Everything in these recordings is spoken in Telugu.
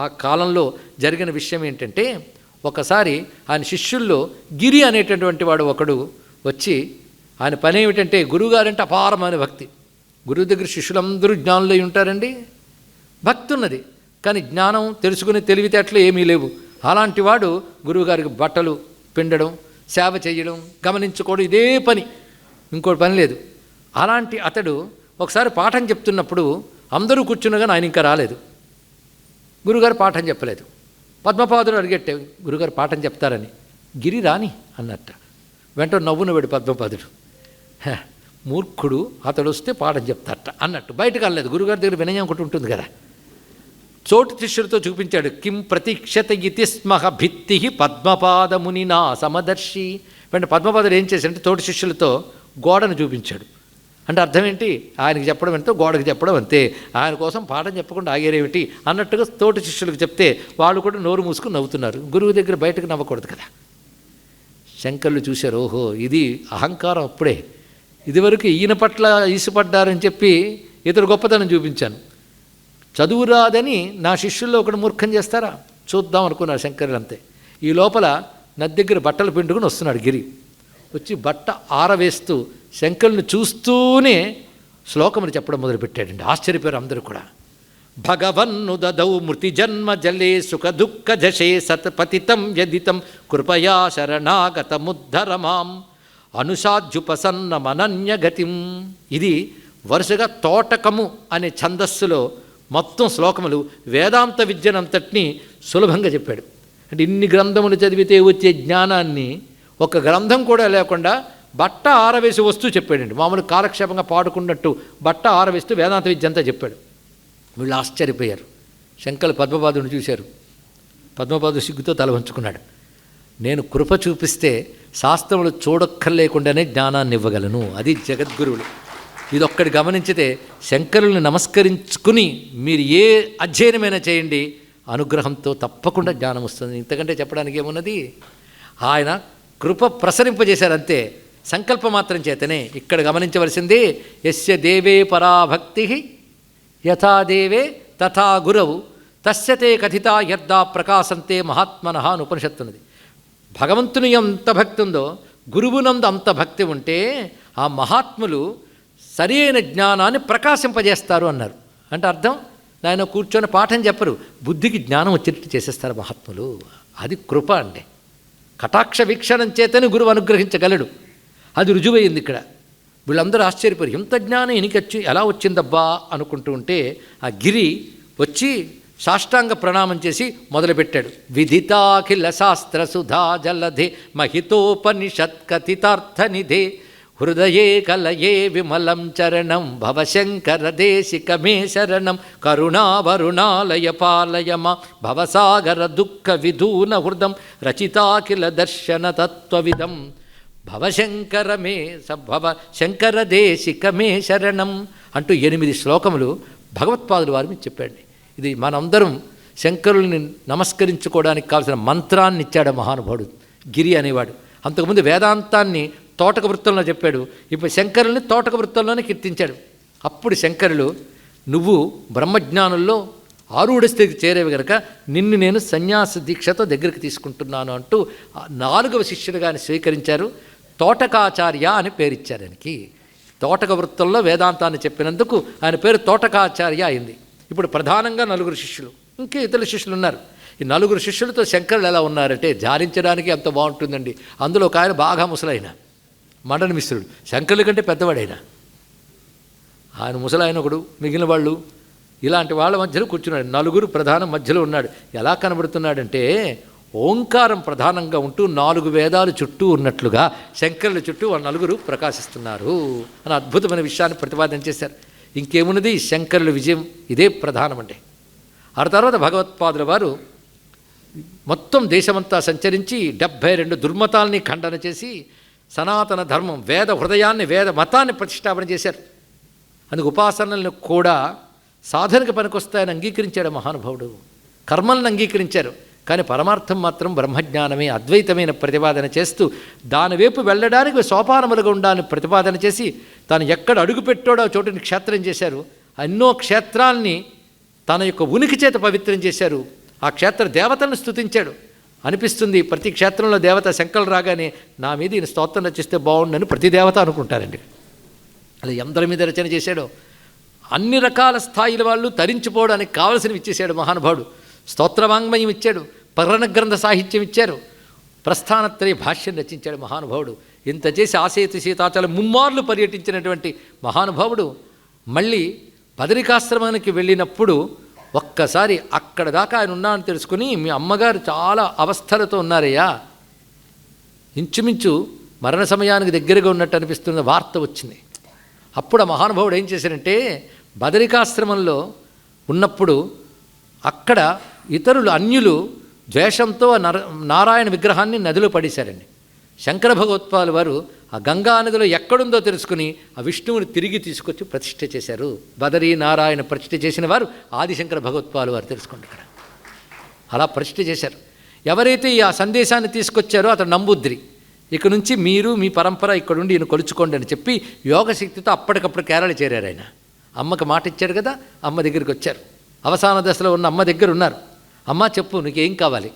ఆ కాలంలో జరిగిన విషయం ఏంటంటే ఒకసారి ఆయన శిష్యుల్లో గిరి అనేటటువంటి వాడు ఒకడు వచ్చి ఆయన పని ఏమిటంటే గురువుగారంటే అపారమైన భక్తి. గురువు దగ్గర శిష్యులందరూ జ్ఞానులై ఉంటారండి. భక్తి ఉన్నది కానీ జ్ఞానం తెలుసుకునే తెలివితేటలు ఏమీ లేవు. అలాంటి వాడు గురువుగారికి బట్టలు పిండడం సేవ చేయడం గమనించుకోవడం ఇదే పని. ఇంకోటి పని లేదు. అలాంటి అతడు ఒకసారి పాఠం చెప్తున్నప్పుడు అందరూ కూర్చున్నగానే ఆయన ఇంకా రాలేదు. గురుగారు పాఠం చెప్పలేదు. పద్మపాదుడు అడిగట్టే గురుగారు పాఠం చెప్తారని. గిరి రాని అన్నట్ట. వెంట నవ్వునవాడు పద్మపాదుడు. "హ, మూర్ఖుడు అతడు వస్తే పాఠం చెప్తారట అన్నట్టు. బయటకు అనలేదు గురుగారి దగ్గర వినయం ఒకటి ఉంటుంది కదా. చోటు శిష్యులతో చూపించాడు. కిం ప్రతీక్షత ఇతి స్మహ భిత్తి పద్మపాదముని నా సమదర్శి. వెంట పద్మపాదుడు ఏం చేశాడంటే తోటి శిష్యులతో గోడను చూపించాడు. అంటే అర్థం ఏంటి? ఆయనకి చెప్పడం ఎంతో గోడకి చెప్పడం అంతే. ఆయన కోసం పాఠం చెప్పకుండా ఆగేరేమిటి అన్నట్టుగా తోటి శిష్యులకు చెప్తే వాళ్ళు కూడా నోరు మూసుకుని నవ్వుతున్నారు. గురువు దగ్గర బయటకు నవ్వకూడదు కదా. శంకర్లు చూశారు ఓహో ఇది అహంకారం అప్పుడే. ఇదివరకు ఈయన పట్ల ఈసుపడ్డారని చెప్పి ఇతరు గొప్పతనం చూపించాను. చదువు రాదని నా శిష్యుల్లో ఒకడు మూర్ఖం చేస్తారా? చూద్దాం అనుకున్నారు శంకరులు అంతే. ఈ లోపల నది దగ్గర బట్టలు పిండుకుని వస్తున్నాడు గిరి. వచ్చి బట్ట ఆరవేస్తూ శంకరుని చూస్తూనే శ్లోకములు చెప్పడం మొదలుపెట్టాడండి. ఆశ్చర్యపోయారు అందరూ కూడా. భగవన్ను దదౌ మృతి జన్మ జలే సుఖ దుఃఖ జశే సతపతితం వ్యదితం యదితం కృపయా శరణాగతముద్ధర మాం అనుషాద్యుపసన్న ఇది వరుసగా తోటకము అనే ఛందస్సులో మొత్తం శ్లోకములు వేదాంత విద్యనంతటినీ సులభంగా చెప్పాడు. అంటే ఇన్ని గ్రంథములు చదివితే వచ్చే జ్ఞానాన్ని ఒక గ్రంథం కూడా లేకుండా బట్ట ఆరవేసి వస్తూ చెప్పాడండి. మామూలు కాలక్షేపంగా పాడుకున్నట్టు బట్ట ఆరవేస్తూ వేదాంత విద్య అంతా చెప్పాడు. వీళ్ళు ఆశ్చర్యపోయారు. శంకలు పద్మపాదుని చూశారు. పద్మపాదు సిగ్గుతో తల వంచుకున్నాడు. నేను కృప చూపిస్తే శాస్త్రములు చూడక్కర్లేకుండానే జ్ఞానాన్ని ఇవ్వగలను. అది జగద్గురువులు. ఇది గమనించితే శంకరుల్ని నమస్కరించుకుని మీరు ఏ అధ్యయనమైనా చేయండి. అనుగ్రహంతో తప్పకుండా జ్ఞానం వస్తుంది. ఇంతకంటే చెప్పడానికి ఏమున్నది? ఆయన కృప ప్రసరింపజేశారు అంతే సంకల్ప మాత్రం చేతనే ఇక్కడ గమనించవలసింది యస్య దేవే పరాభక్తి యథా దేవే తథా గురవు తస్యతే కథిత యద్దా ప్రకాశంతే మహాత్మన అని ఉపనిషత్తున్నది భగవంతుని ఎంత భక్తి ఉందో గురువునందు అంత భక్తి ఉంటే ఆ మహాత్ములు సరైన జ్ఞానాన్ని ప్రకాశింపజేస్తారు అన్నారు. అంటే అర్థం? నాయన కూర్చొని పాఠం చెప్పరు. బుద్ధికి జ్ఞానం వచ్చేటట్టు చేసేస్తారు మహాత్ములు. అది కృప అండి. కటాక్ష వీక్షణం చేతని గురువు అనుగ్రహించగలడు. అది రుజువైంది ఇక్కడ. వీళ్ళందరూ ఆశ్చర్యపోయారు. ఇంత జ్ఞానం ఎనికొచ్చి ఎలా వచ్చిందబ్బా అనుకుంటూ ఉంటే ఆ గిరి వచ్చి సాష్టాంగ ప్రణామం చేసి మొదలుపెట్టాడు. విదితాఖిల శాస్త్ర సుధా జలధే మహితోపనిషత్ కథితార్థ నిధే హృదయే కలయే విమలం చరణం భవశంకర దేశిక మే శరణం కరుణావరుణాలయ పాలయమ భవసాగర దుఃఖ విధూన హృదం రచితాఖిల దర్శన తత్వవిధం భవశంకర మే శంకర దేశిక మే శరణం అంటూ ఎనిమిది శ్లోకములు భగవత్పాదులు వారు మీకు చెప్పండి ఇది మనందరం శంకరుల్ని నమస్కరించుకోవడానికి కావాల్సిన మంత్రాన్ని ఇచ్చాడు మహానుభావుడు గిరి అనేవాడు. అంతకుముందు వేదాంతాన్ని తోటక వృత్తంలో చెప్పాడు. ఇప్పుడు శంకరుల్ని తోటక వృత్తంలోనే కీర్తించాడు. అప్పుడు శంకరులు నువ్వు బ్రహ్మజ్ఞానుల్లో ఆరుడ స్థితికి చేరేవి గనక నిన్ను నేను సన్యాస దీక్షతో దగ్గరికి తీసుకుంటున్నాను అంటూ నాలుగవ శిష్యుడిగా స్వీకరించారు. తోటకాచార్య అని పేరిచ్చారు ఆయనకి. తోటక వృత్తంలో వేదాంతాన్ని చెప్పినందుకు ఆయన పేరు తోటకాచార్య అయింది. ఇప్పుడు ప్రధానంగా నలుగురు శిష్యులు ఇంకే ఇతర శిష్యులు ఉన్నారు. ఈ నలుగురు శిష్యులతో శంకరులు ఎలా ఉన్నారంటే ధ్యానించడానికి ఎంత బాగుంటుందండి. అందులో ఒక ఆయన బాగా ముసలైన మండన మిశ్రుడు శంకరుల కంటే పెద్దవాడైన. ఆయన ముసలాయన ఒకడు మిగిలిన వాళ్ళు ఇలాంటి వాళ్ళ మధ్యలో కూర్చున్నాడు. నలుగురు ప్రధాన మధ్యలో ఉన్నాడు. ఎలా కనబడుతున్నాడంటే ఓంకారం ప్రధానంగా ఉంటూ నాలుగు వేదాలు చుట్టూ ఉన్నట్లుగా శంకరుల చుట్టూ ఆ నలుగురు ప్రకాశిస్తున్నారు అని అద్భుతమైన విషయాన్ని ప్రతిపాదన చేశారు. ఇంకేమున్నది? శంకరుల విజయం ఇదే ప్రధానమండి. ఆ తర్వాత భగవత్పాదుల వారు మొత్తం దేశమంతా సంచరించి డెబ్భై రెండు దుర్మతాల్ని ఖండన చేసి సనాతన ధర్మం వేద హృదయాన్ని వేద మతాన్ని ప్రతిష్టాపన చేశారు. అందుకు ఉపాసనలను కూడా సాధనకు పనికొస్తాయని అంగీకరించాడు మహానుభావుడు. కర్మలను అంగీకరించారు. కానీ పరమార్థం మాత్రం బ్రహ్మజ్ఞానమే అద్వైతమైన ప్రతిపాదన చేస్తూ దానివైపు వెళ్ళడానికి సోపానములుగా ఉండాలని ప్రతిపాదన చేసి తాను ఎక్కడ అడుగు పెట్టాడో చోటుని క్షేత్రం చేశారు. ఎన్నో క్షేత్రాల్ని తన యొక్క ఉనికి చేత పవిత్రం చేశారు. ఆ క్షేత్ర దేవతలను స్తుతించాడు. అనిపిస్తుంది ప్రతి క్షేత్రంలో దేవత శంకలు రాగానే నా మీద ఈయన స్తోత్రం రచిస్తే బాగుండని ప్రతి దేవత అనుకుంటారండి. అలా ఎందరి మీద రచన చేశాడో. అన్ని రకాల స్థాయిల వాళ్ళు తరించిపోవడానికి కావలసినవి ఇచ్చేశాడు మహానుభావుడు. స్తోత్రవాంగ్మయం ఇచ్చాడు పర్ణ గ్రంథ సాహిత్యం ఇచ్చారు ప్రస్థానత్రయ భాష్యం రచించాడు మహానుభావుడు. ఇంత చేసి ఆసేతు సీతాచలం ముమ్మార్లు పర్యటించినటువంటి మహానుభావుడు మళ్ళీ బదరికాశ్రమానికి వెళ్ళినప్పుడు ఒక్కసారి అక్కడ దాకా ఆయన ఉన్నానని తెలుసుకుని మీ అమ్మగారు చాలా అవస్థలతో ఉన్నారయ్యా. ఇంచుమించు మరణ సమయానికి దగ్గరగా ఉన్నట్టు అనిపిస్తున్న వార్త వచ్చింది. అప్పుడు ఆ మహానుభావుడు ఏం చేశారంటే బదరికాశ్రమంలో ఉన్నప్పుడు అక్కడ ఇతరులు అన్యులు ద్వేషంతో నర నారాయణ విగ్రహాన్ని నదిలో పడేశారండి. శంకర భగవత్పాలు వారు ఆ గంగా నదిలో ఎక్కడుందో తెలుసుకుని ఆ విష్ణువుని తిరిగి తీసుకొచ్చి ప్రతిష్ఠ చేశారు. బదరీ నారాయణ ప్రతిష్ఠ చేసిన వారు ఆదిశంకర భగవత్పాలు వారు తెలుసుకుంటారు. అలా ప్రతిష్ఠ చేశారు. ఎవరైతే ఈ ఆ సందేశాన్ని తీసుకొచ్చారో అతను నంబుద్రి. ఇక నుంచి మీరు మీ పరంపర ఇక్కడుండి ఈయన కొలుచుకోండి అని చెప్పి యోగశక్తితో అప్పటికప్పుడు కేరళ చేరారు ఆయన. అమ్మకి మాట ఇచ్చాడు కదా అమ్మ దగ్గరికి వచ్చారు. అవసాన దశలో ఉన్న అమ్మ దగ్గర ఉన్నారు అమ్మ చెప్పు నీకేం కావాలి?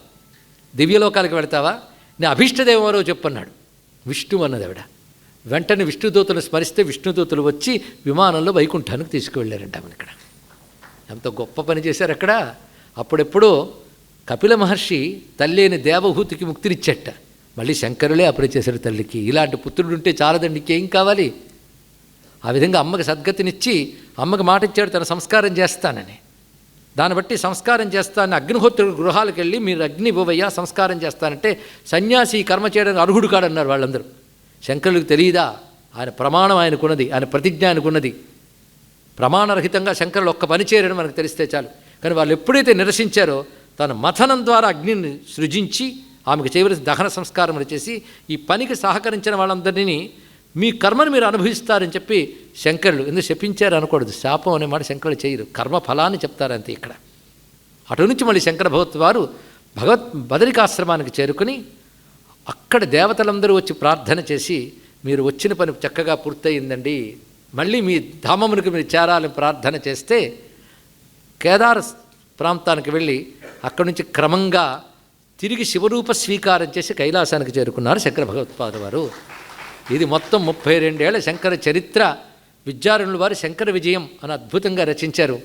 దివ్యలోకాలకు వెళతావా? నీ అభిష్టదేవరో చెప్పన్నాడు. విష్ణు అన్నది ఆవిడ వెంటనే విష్ణుదూతలు స్మరిస్తే విష్ణుదూతలు వచ్చి విమానంలో వైకుంఠానికి తీసుకువెళ్ళారంట ఆమెను ఇక్కడ. ఎంత గొప్ప పని చేశారు అక్కడ. అప్పుడెప్పుడో కపిల మహర్షి తల్లిని దేవహూతికి ముక్తినిచ్చట. మళ్ళీ శంకరులే అప్పుడు చేశారు తల్లికి. ఇలాంటి పుత్రుడు ఉంటే చాలదండి ఇంకేం కావాలి? ఆ విధంగా అమ్మకి సద్గతినిచ్చి అమ్మకి మాట ఇచ్చాడు తన సంస్కారం చేస్తానని. దాన్ని బట్టి సంస్కారం చేస్తానని అగ్నిహోత్రుడు గృహాలకు వెళ్ళి మీరు అగ్ని ఇవ్వవయ్యా సంస్కారం చేస్తానంటే సన్యాసి కర్మ చేయడానికి అర్హుడు కాడన్నారు వాళ్ళందరూ. శంకరులకు తెలియదా ఆయన ప్రమాణం ఆయనకున్నది ఆయన ప్రతిజ్ఞ ఆయనకున్నది. ప్రమాణరహితంగా శంకరులు ఒక్క పని చేయరని మనకు తెలిస్తే చాలు. కానీ వాళ్ళు ఎప్పుడైతే నిరసించారో తన మథనం ద్వారా అగ్నిని సృజించి ఆమెకు చేయవలసిన దహన సంస్కారం చేసి ఈ పనికి సహకరించిన వాళ్ళందరినీ మీ కర్మను మీరు అనుభవిస్తారని చెప్పి శంకరులు ఎందుకు శపించారు అనకూడదు. శాపం అనే మాట శంకరులు చేయరు. కర్మ ఫలాన్ని చెప్తారంతే ఇక్కడ. అటు నుంచి మళ్ళీ శంకర భగవత్ వారు భగవత్ బదరికాశ్రమానికి చేరుకుని అక్కడ దేవతలందరూ వచ్చి ప్రార్థన చేసి మీరు వచ్చిన పని చక్కగా పూర్తయిందండి. మళ్ళీ మీ ధామమునికి మీరు చేరాలని ప్రార్థన చేస్తే కేదార ప్రాంతానికి వెళ్ళి అక్కడి నుంచి క్రమంగా తిరిగి శివరూప స్వీకారం చేసి కైలాసానికి చేరుకున్నారు శంకర భగవత్పాద వారు. ఇది మొత్తం ముప్పై రెండేళ్ళ శంకర చరిత్ర. విద్యారణుల వారు శంకర విజయం అని అద్భుతంగా రచించారు.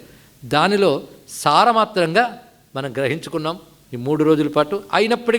దానిలో సారమాత్రంగా మనం గ్రహించుకున్నాం. ఈ మూడు రోజుల పాటు అయినప్పటికీ